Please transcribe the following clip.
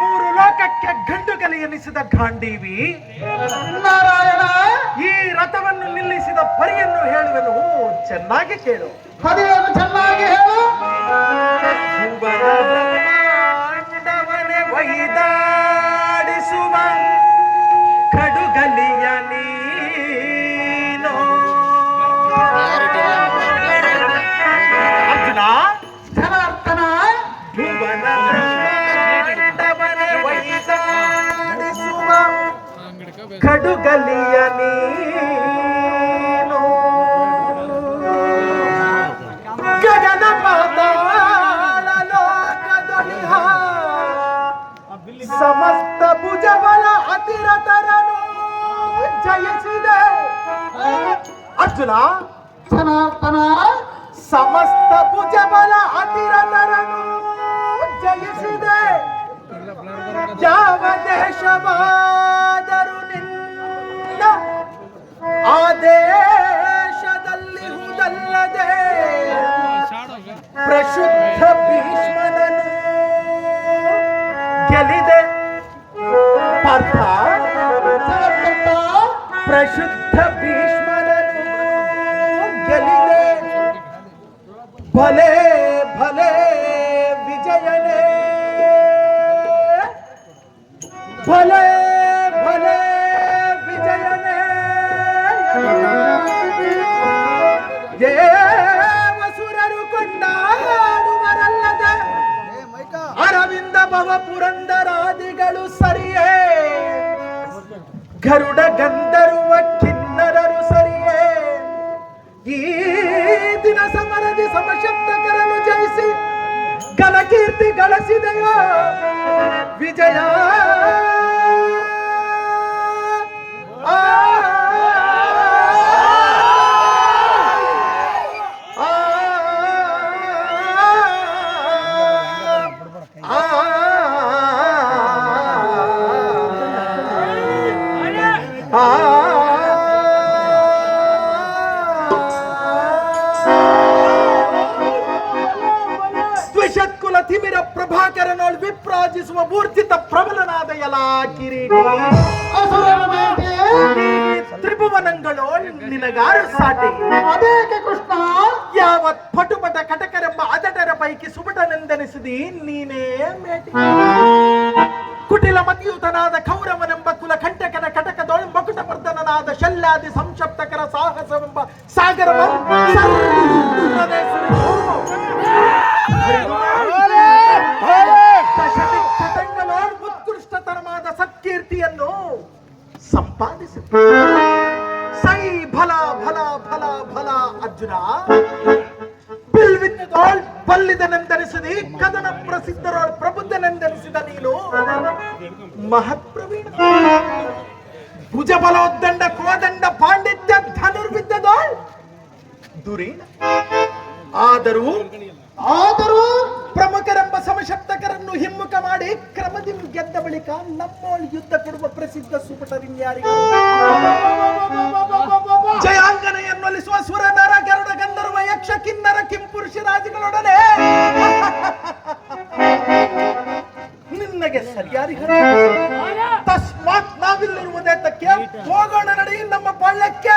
ಮೂರು ಲೋಕಕ್ಕೆ ಗಂಡು ಕಲಿ ಎನಿಸಿದ ಗಾಂಡೀವಿ ನಾರಾಯಣ. ಈ ರಥವನ್ನು ನಿಲ್ಲಿಸಿದ ಪರಿಯನ್ನು ಹೇಳುವೆನು ಚೆನ್ನಾಗಿ ಕೇಳು. కడుగలియని గగన పాతాలలో కదలిహా. సమస్త భుజబల అతిరతరను జయసిదే అర్జున జనార్దన సమస్త భుజబల అతిరతరను జయసిదే యావ దేశమా ದೇಶದಲ್ಲಿ ಹುದಲ್ಲದೆ ಪ್ರಶುದ್ಧ ಭೀಷ್ಮನನು ಗೆಲಿದೆ ಪಾರ್ಥ ಜಗತ್ಕರ್ತ ಪ್ರಶುದ್ಧ ಭೀಷ್ಮನನು ಗೆಲಿದೆ ಭಲೆ ಅರವಿಂದ ಭವ ಪುರಂದರಾದಿಗಳು ಸರಿಯೇ ಗರುಡ ಗಂಧರ್ವ ಕಿನ್ನರರು ಸರಿಯೇ ಈ ದಿನ ಸಮರದಿ ಸಮಶಬ್ದಕರನ್ನು ಜಯಿಸಿ ಘನಕೀರ್ತಿ ಗಳಿಸಿದೆಯೋ ವಿಜಯ ಆ, ಆ, ಪ್ರಭಾಕರನೋಳ್ ವಿಪ್ರಾಜಿಸುವ ಮೂರ್ಛಿತ ಪ್ರಬಲನಾದ ಯಲಾ ಕಿರೀಟಿ ಅಸುರನ ನಿನಗಾರ ಸಾಟಿ. ಅದೇಕೆ ಕೃಷ್ಣ? ಯಾವತ್ ಪಟುಪಟ ಕಟಕರೆಂಬ ಅದಟರ ಪೈಕಿ ಸುಬಟನೆಂದೆನಿಸಿದಿ ನೀನೇ ಮೇಟಿ. ಕುಟಿಲ ಮತಿಯುತನಾದ ಕೌರವನೆಂಬ ಕುಲ ಕಂಟಕನ ಕಟಕದೊಳ್ ಮಕುಟ ಶಲ್ಯಾದಿ ಸಂಶಪ್ತಕರ ಸಾಹಸವೆಂಬ ಸಾಗರ ಸಂಪಾದಿಸಿ ಸೈ ಫಲ ಫಲ ಫಲ ಫಲ ಅರ್ಜುನ. ಬಿಲ್ವಿದ್ದೋಳ್ ಬಲ್ಲಿದನೆಂದೆನಿಸಿದಿ, ಕದನ ಪ್ರಸಿದ್ಧರೋಳ್ ಪ್ರಬುದ್ಧನೆಂದೆನಿಸಿದ ನೀನು ಮಹತ್ಪ್ರವೀಣ. ಭುಜ ಬಲೋದ್ದಂಡ ಕೋದಂಡ ಪಾಂಡಿತ್ಯ ಧನುರ್ವಿದ್ದದೋಳ್ ದುರೀಣ. ಆದರೂ ಆದರೂ ಕಣ್ಣು ಹಿಮ್ಮುಖ ಮಾಡಿ ಕ್ರಮದಿಂದ ಗೆದ್ದ ಬಳಿಕ ನಮ್ಮ ಯುದ್ಧ ಕೊಡುವ ಪ್ರಸಿದ್ಧ ಸುಪಟರಿನ್ಯಾರಿಗೂ ಜಯಾಂಗನ ಎನ್ನೊಲಿಸುವ ಸುರ ಗರುಡ ಗಂಧರ್ವ, ಯಕ್ಷ, ಕಿನ್ನರ, ಕಿಂಪುರುಷ ರಾಜಗಳೊಡನೆ. ನಿನ್ನಗೆ ಸರಿಯಾರಿ ತಸ್ಮಾತ್ ನಾವಿಲ್ಲಿರುವುದೇ ತಕ್ಕೆ. ಹೋಗೋಣ ನಡೆಯಿ ನಮ್ಮ ಪಳ್ಳಕ್ಕೆ